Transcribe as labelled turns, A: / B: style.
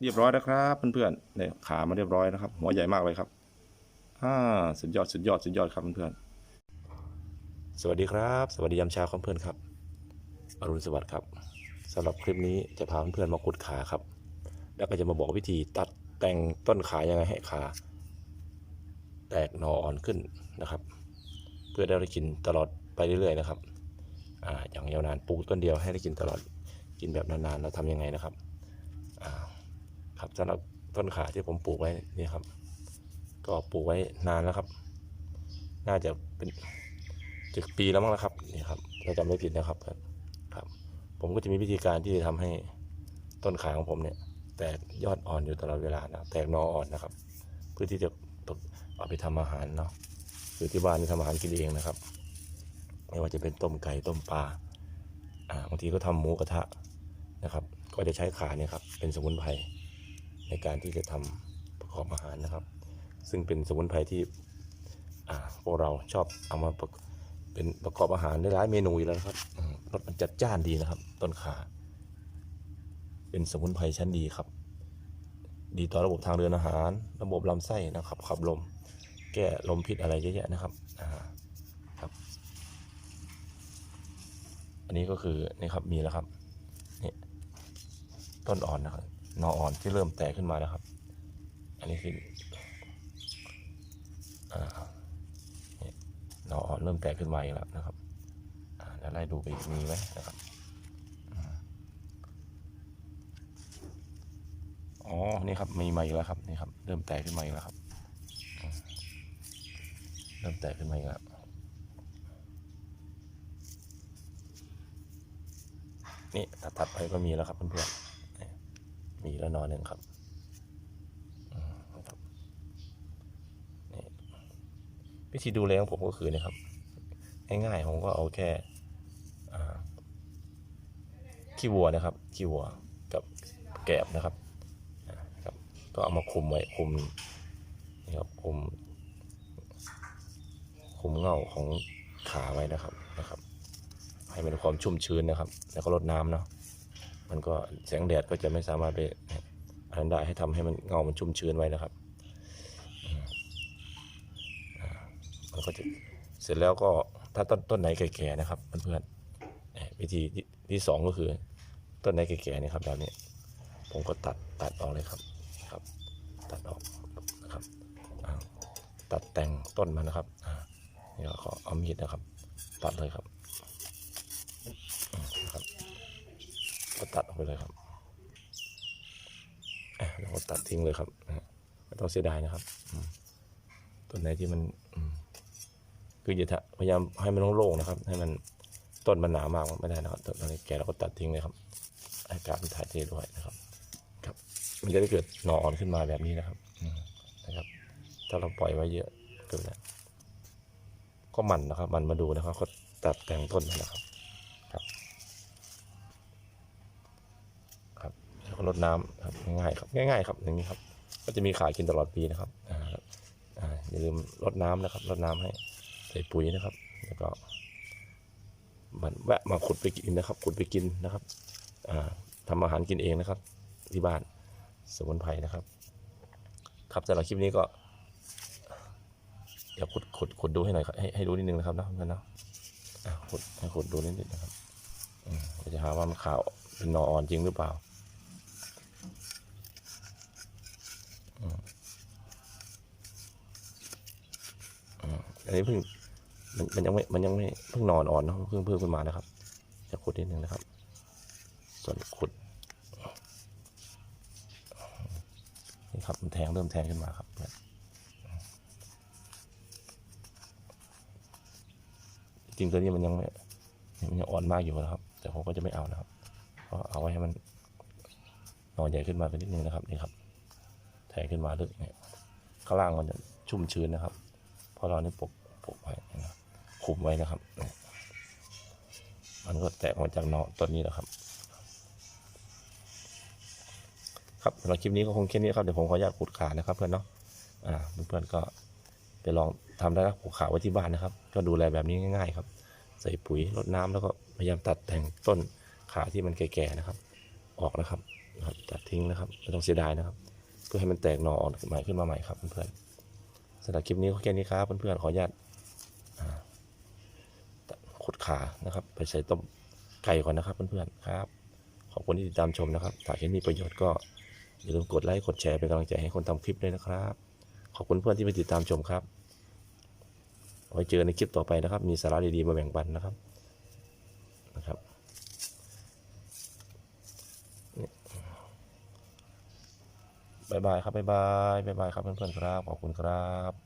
A: เรียบร้อยแล้วครับเพื่อนๆเนี่ยขามาเรียบร้อยนะครับ หัวใหญ่มากเลยครับอ่าสุดยอดสุดยอดสุดยอดครับเพื่อนๆสวัสดีครับ สวัสดียามเช้าครับเพื่อนครับอรุณสวัสดิ์ครับสำหรับคลิปนี้จะพาเพื่อนๆมาขุดขาครับ แล้วก็จะมาบอกวิธีตัดแต่งต้นขายังไงให้ขา แตกหนออ่อนขึ้นนะครับ เพื่อได้ได้กินตลอดไปเรื่อยๆนะครับอ่าอย่างยาวนานปลูกต้นเดียวให้ได้กินตลอดกินแบบนานๆเราทำยังไงนะครับอ่า ครับสำหรับต้นขาที่ผมปลูกไว้นี่ครับ ก็ปลูกไว้นานแล้วครับ น่าจะเป็นจะปีแล้วมั้งนะครับนี่ครับเราจำไม่ผิดนะครับครับ ผมก็จะมีวิธีการที่จะทำให้ต้นขาของผมเนี่ย แตกยอดอ่อนอยู่ตลอดเวลานะแตกนออ่อนนะครับ เพื่อที่จะเอาไปทำอาหารเนาะคือที่บ้านนี่ทำอาหารกินเองนะครับ ไม่ว่าจะเป็นต้มไก่ต้มปลาอ่าบางทีก็ทำหมูกระทะนะครับ ก็จะใช้ขาเนี่ยครับเป็นสมุนไพร ในการที่จะทำประกอบอาหารนะครับ ซึ่งเป็นสมุนไพรที่พวกเราชอบเอามาเป็นประกอบอาหารได้หลายเมนูอยู่แล้วครับรสมันจัดจ้านดีนะครับ ต้นขา เป็นสมุนไพรชั้นดีครับ ดีต่อระบบทางเดินอาหาร ระบบลำไส้นะครับ ขับลม แก้ลมพิษอะไรเยอะแยะนะครับครับ อันนี้ก็คือนี่ครับมีแล้วครับนี่ต้นอ่อนนะครับ นออ่อนที่เริ่มแตกขึ้นมาแล้วครับ อันนี้คืออ่านี่หนออ่อนเริ่มแตกขึ้นมาอีกแล้วนะครับแล้วไล่ดูไปอีกมีไหมนะครับอ๋อ นี่ครับ มีมาอีกแล้วครับ นี่ครับ เริ่มแตกขึ้นมาอีกแล้วครับ เริ่มแตกขึ้นมาอีกแล้วนี่ตัดไปก็มีแล้วครับเพื่อนๆ มีแล้วนอนหนึ่งครับวิธีดูแลของผมก็คือนะครับ ง่ายๆผมก็เอาแค่ขี้วัวนะครับขี้วัวกับแกบนะครับครับ ก็เอามาคุมไว้คุมนี่ครับคุมคุมเงาของขาไว้นะครับนะครับ ให้มันความชุ่มชื้นนะครับ แล้วก็ลดน้ำเนาะ มันก็แสงแดดก็จะไม่สามารถไปอันนั้นได้ให้ทำให้มันเงามันชุ่มชื้นไว้นะครับมันก็จะเสร็จแล้วก็ถ้าต้นต้นไหนแก่ๆนะครับเพื่อนๆวิธีที่สองก็คือ ต้นไหนแก่ๆนี่ครับแบบนี้ ผมก็ตัดตัดออกเลยครับครับ ตัดออกนะครับตัดแต่งต้นมันนะครับนี่ก็เอามีดนะครับ ตัดเลยครับอืมนะครับ ก็ตัดออกไปเลยครับอะแล้วก็ตัดทิ้งเลยครับไม่ต้องเสียดายนะครับต้นไหนที่มันคืออย่าทะพยายามให้มันโล่งๆนะครับ ให้มันต้นมันหนามากไม่ได้นะครับต้นอะไรแก่เราก็ตัดทิ้งเลยครับอากาศมันถ่ายเทด้วยนะครับ ครับ มันจะได้เกิดหนออ่อนขึ้นมาแบบนี้นะครับนะครับ ถ้าเราปล่อยไว้เยอะเกินแล้วก็มันนะครับ มันมาดูนะครับก็ตัดแต่งต้นนะครับ รับแล้วก็รดน้ำครับง่ายๆครับง่ายๆครับอย่างนี้ครับ ก็จะมีขายกินตลอดปีนะครับอ่าอย่าลืมรดน้ำนะครับรดน้ำให้ใส่ปุ๋ยนะครับ แล้วก็มันแวะมาขุดไปกินนะครับ ขุดไปกินนะครับอ่าทำอาหารกินเองนะครับ ที่บ้านสมุนไพรนะครับ ครับสำหรับคลิปนี้ก็เดี๋ยวขุดขุดขุดดูให้หน่อยครับให้ให้ดูนิดนึงนะครับนะเพื่อนเนาะอะขุดให้ขุดดูนิดนึงนะครับอืมเดี๋ยวจะหาว่ามันขาวเป็นนออ่อนจริงหรือเปล่า อันนี้เพิ่งมันมันยังไม่มันยังไม่เพิ่งนอนอ่อนเนอะเพิ่งเพิ่งขึ้นมานะครับ จะขุดนิดนึงนะครับ ส่วนขุดนี่ครับมันแทงเริ่มแทงขึ้นมาครับเจริงๆตัวนี้มันยังไม่มันยังอ่อนมากอยู่นะครับ แต่ผมก็จะไม่เอานะครับเพราะเอาไว้ให้มันนอนใหญ่ขึ้นมาเป็นนิดนึงนะครับนี่ครับแทงขึ้นมาลึกเนี่ยข้างล่างมันจะชุ่มชื้นนะครับะเรานี่ปกปกไว้นะคุมไว้นะครับ มันก็แตกออกจากหนอต้นนี้แหละครับ ครับสำหรับคลิปนี้ก็คงแค่นี้ครับเดี๋ยวผมขออนุญาตขุดขานะครับเพื่อนเนาะอ่าเพื่อนๆก็ไปลองทำได้นะปลูกขาไว้ที่บ้านนะครับ ก็ดูแลแบบนี้ง่าย ๆ ครับ ใส่ปุ๋ยรดน้ำแล้วก็พยายามตัดแต่งต้นขาที่มันแก่ๆนะครับ ออกนะครับนะครับตัดทิ้งนะครับไม่ต้องเสียดายนะครับ เพื่อให้มันแตกหน่อออกใหม่ขึ้นมาใหม่ครับเพื่อนๆ สำหรับคลิปนี้ก็แค่นี้ครับเพื่อนๆขออนุญาตขุดขานะครับ ไปใส่ต้มไก่ก่อนนะครับเพื่อนๆครับ ขอบคุณที่ติดตามชมนะครับถ้าเห็นมีประโยชน์ก็อย่าลืมกดไลค์กดแชร์เป็นกำลังใจให้คนทำคลิปด้วยนะครับ ขอบคุณเพื่อนที่มาติดตามชมครับไว้เจอในคลิปต่อไปนะครับ มีสาระดีๆมาแบ่งปันนะครับ บายบายครับบายบายบายบายครับเพื่อนๆครับ ขอบคุณครับ